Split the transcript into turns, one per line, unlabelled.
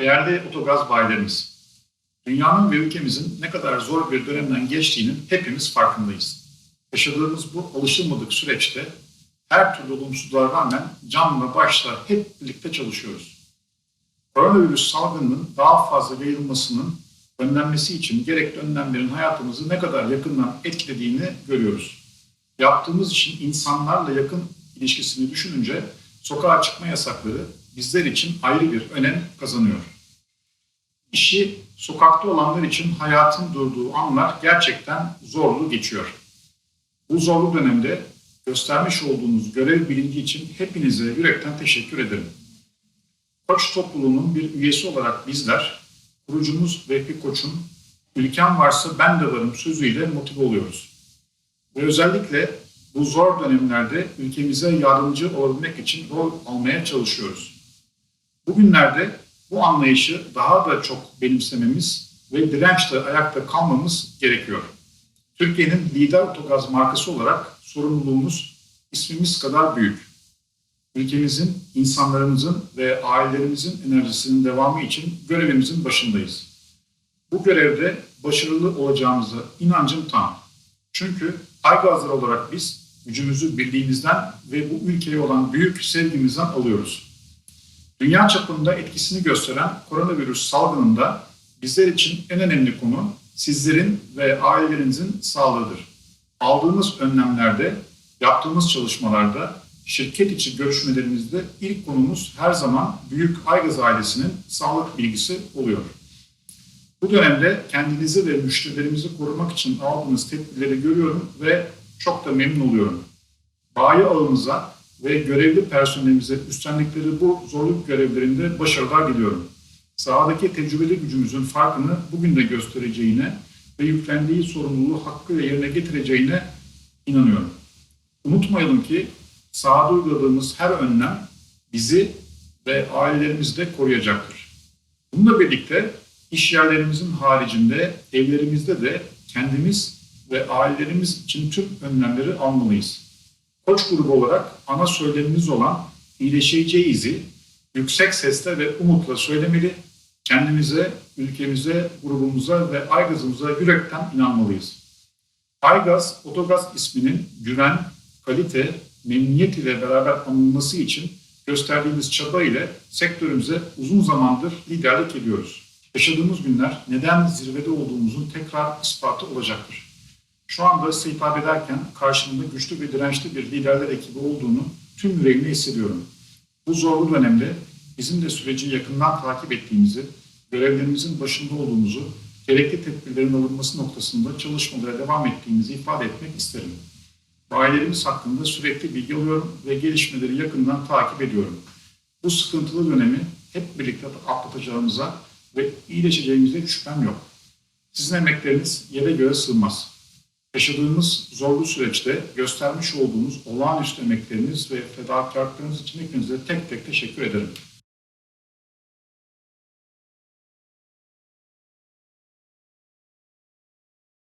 Değerli otogaz bayilerimiz, dünyanın ve ülkemizin ne kadar zor bir dönemden geçtiğinin hepimiz farkındayız. Yaşadığımız bu alışılmadık süreçte her türlü olumsuzluğa rağmen canla başla hep birlikte çalışıyoruz. Koronavirüs salgınının daha fazla yayılmasının önlenmesi için gerekli önlemlerin hayatımızı ne kadar yakından etkilediğini görüyoruz. Yaptığımız için insanlarla yakın ilişkisini düşününce sokağa çıkma yasakları bizler için ayrı bir önem kazanıyor. İşi sokakta olanlar için hayatın durduğu anlar gerçekten zorlu geçiyor. Bu zorlu dönemde göstermiş olduğunuz görev bilinci için hepinize yürekten teşekkür ederim. Koç topluluğunun bir üyesi olarak bizler, kurucumuz Vehbi Koç'un ülkem varsa ben de varım sözüyle motive oluyoruz. Ve özellikle bu zor dönemlerde ülkemize yardımcı olabilmek için rol almaya çalışıyoruz. Bugünlerde bu anlayışı daha da çok benimsememiz ve dirençle ayakta kalmamız gerekiyor. Türkiye'nin lider otogaz markası olarak sorumluluğumuz ismimiz kadar büyük. Ülkemizin, insanlarımızın ve ailelerimizin enerjisinin devamı için görevimizin başındayız. Bu görevde başarılı olacağımıza inancım tam. Çünkü Aygazlar olarak biz gücümüzü birliğimizden ve bu ülkeye olan büyük sevgimizden alıyoruz. Dünya çapında etkisini gösteren koronavirüs salgınında bizler için en önemli konu sizlerin ve ailelerinizin sağlığıdır. Aldığımız önlemlerde, yaptığımız çalışmalarda, şirket içi görüşmelerimizde ilk konumuz her zaman Büyük Aygaz ailesinin sağlık bilgisi oluyor. Bu dönemde kendinizi ve müşterilerimizi korumak için aldığınız tedbirleri görüyorum ve çok da memnun oluyorum. Bayi ağımıza ve görevli personelimize üstlendikleri bu zorluk görevlerinde başarılar diliyorum. Sahadaki tecrübeli gücümüzün farkını bugün de göstereceğine ve yüklendiği sorumluluğu hakkıyla yerine getireceğine inanıyorum. Unutmayalım ki sahada uyguladığımız her önlem bizi ve ailelerimizi de koruyacaktır. Bununla birlikte iş yerlerimizin haricinde evlerimizde de kendimiz ve ailelerimiz için tüm önlemleri almalıyız. Koç grubu olarak ana söylemimiz olan iyileşeceğizi yüksek sesle ve umutla söylemeli, kendimize, ülkemize, grubumuza ve Aygaz'ımıza yürekten inanmalıyız. Aygaz, Otogaz isminin güven, kalite, memnuniyet ile beraber anılması için gösterdiğimiz çaba ile sektörümüze uzun zamandır liderlik ediyoruz. Yaşadığımız günler neden zirvede olduğumuzun tekrar ispatı olacaktır. Şu anda size hitap ederken karşımda güçlü ve dirençli bir liderler ekibi olduğunu tüm yüreğimle hissediyorum. Bu zorlu dönemde bizim de süreci yakından takip ettiğimizi, görevlerimizin başında olduğumuzu, gerekli tedbirlerin alınması noktasında çalışmalara devam ettiğimizi ifade etmek isterim. Bayilerimiz hakkında sürekli bilgi alıyorum ve gelişmeleri yakından takip ediyorum. Bu sıkıntılı dönemi hep birlikte atlatacağımıza ve iyileşeceğimize şüphem yok. Sizin emekleriniz yere göre sığmaz. Yaşadığımız zorlu süreçte göstermiş olduğunuz olağanüstü emekleriniz ve fedakarlıklarınız için hepinize tek tek teşekkür ederim.